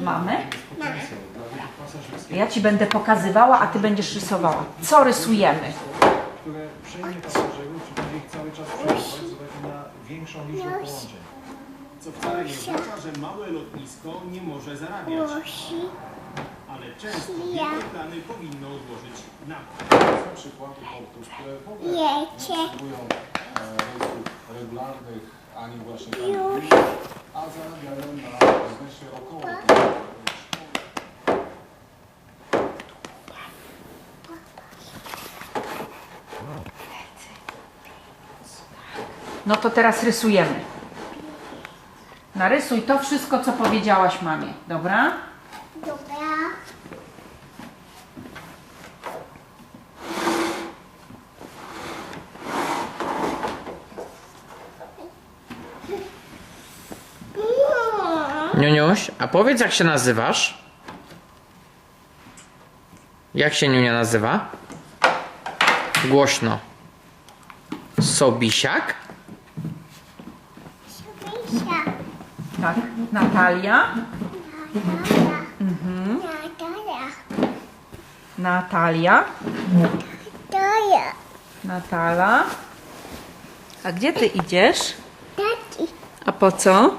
Mamy? Ja ci będę pokazywała, a ty będziesz rysowała. Co rysujemy? które przejmie pasażerów, czy będzie ich cały czas przejmować z uwagi na większą liczbę połączeń. Co wcale nie oznacza, że małe lotnisko nie może zarabiać, ale często wielkie plany powinno odłożyć na bok. Są przykłady portów, które w ogóle nie potrzebują e, rejsów regularnych, ani właśnie tam, No to teraz rysujemy. Narysuj to wszystko, co powiedziałaś mamie, dobra? Dobra. Niuniuś, a powiedz jak się nazywasz? Jak się Niunia nazywa? Głośno. Sobisiak? Tak. Natalia. Natalia. Natalia. Natalia. Natala. A gdzie ty idziesz? A po co?